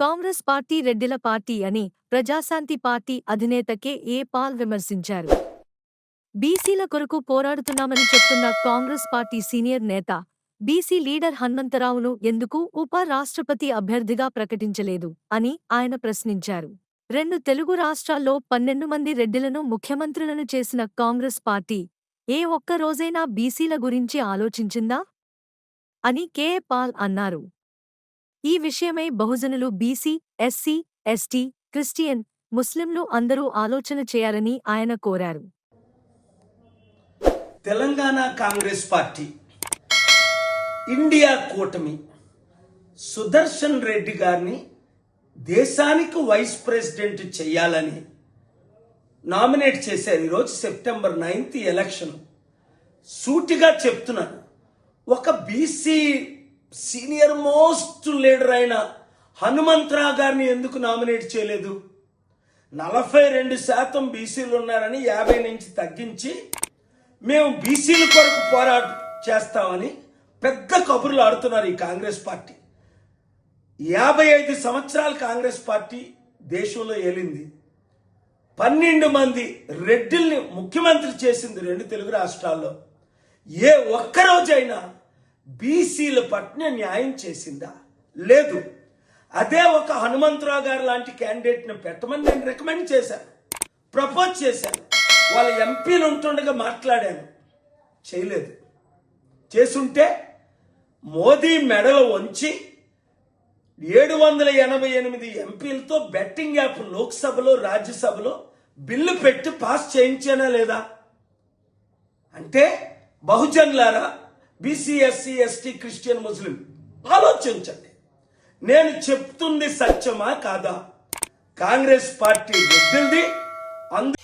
Congress party రెడ్డిల party అని Praja Shanti party అధినేత కెఏ పాల్ విమర్శించారు? బీసీల కొరకు పోరాడుతున్నామని చెప్తున్న కాంగ్రెస్ పార్టీ సీనియర్ నేత బీసీ లీడర్ హనుమంతరావును ఎందుకు ఉప రాష్ట్రపతి అభ్యర్థిగా ప్రకటించలేదు అని ఆయన ప్రశ్నించారు. రెండు తెలుగు రాష్ట్రాల్లో పన్నెండు మంది రెడ్డిలను ముఖ్యమంత్రులను చేసిన కాంగ్రెస్ పార్టీ ఏ ఒక్క రోజైనా బీసీల గురించి ఆలోచించిందా? అని కె పాల్ అన్నారు. ఈ విషయమై బహుజనులు బీసీ ఎస్సీ ఎస్టీ క్రిస్టియన్ ముస్లింలు అందరూ ఆలోచన చేయాలని ఆయన కోరారు. తెలంగాణ కాంగ్రెస్ పార్టీ ఇండియా కూటమి సుదర్శన్ రెడ్డి గారిని దేశానికి వైస్ ప్రెసిడెంట్ చేయాలని నామినేట్ చేశారు. ఈరోజు సెప్టెంబర్ నైన్త్ ఎలక్షన్. సూటిగా చెప్తున్నాను ఒక బీసీ సీనియర్ మోస్ట్ లీడర్ అయిన హనుమంతరావు గారిని ఎందుకు నామినేట్ చేయలేదు? నలభై రెండు శాతం బీసీలు ఉన్నారని యాభై నుంచి తగ్గించి మేము బీసీల కొరకు పోరాట చేస్తామని పెద్ద కబుర్లు ఆడుతున్నారు ఈ కాంగ్రెస్ పార్టీ. యాభై ఐదు సంవత్సరాలు కాంగ్రెస్ పార్టీ దేశంలో ఏలింది. పన్నెండు మంది రెడ్డిల్ని ముఖ్యమంత్రి చేసింది రెండు తెలుగు రాష్ట్రాల్లో. ఏ ఒక్కరోజైనా బీసీల పట్ల న్యాయం చేసిందా? లేదు. అదే ఒక హనుమంతరావు గారు లాంటి క్యాండిడేట్ని పెట్టమని నేను రికమెండ్ చేశాను. ప్రపోజ్ చేశాను. వాళ్ళ ఎంపీలు ఉంటుండగా మాట్లాడాను. చేయలేదు. చేసుంటే మోదీ మెడలు వంచి ఏడు వందల ఎనభై ఎనిమిది ఎంపీలతో బెట్టింగ్ యాప్ లోక్సభలో రాజ్యసభలో బిల్లు పెట్టి పాస్ చేయించానా లేదా? అంటే బహుజన్లారా BC SC ST Christian Muslim ఆలోచించండి. నేను చెప్తుంది సత్యమా కాదా? కాంగ్రెస్ పార్టీ రెడ్డిల్ది అందు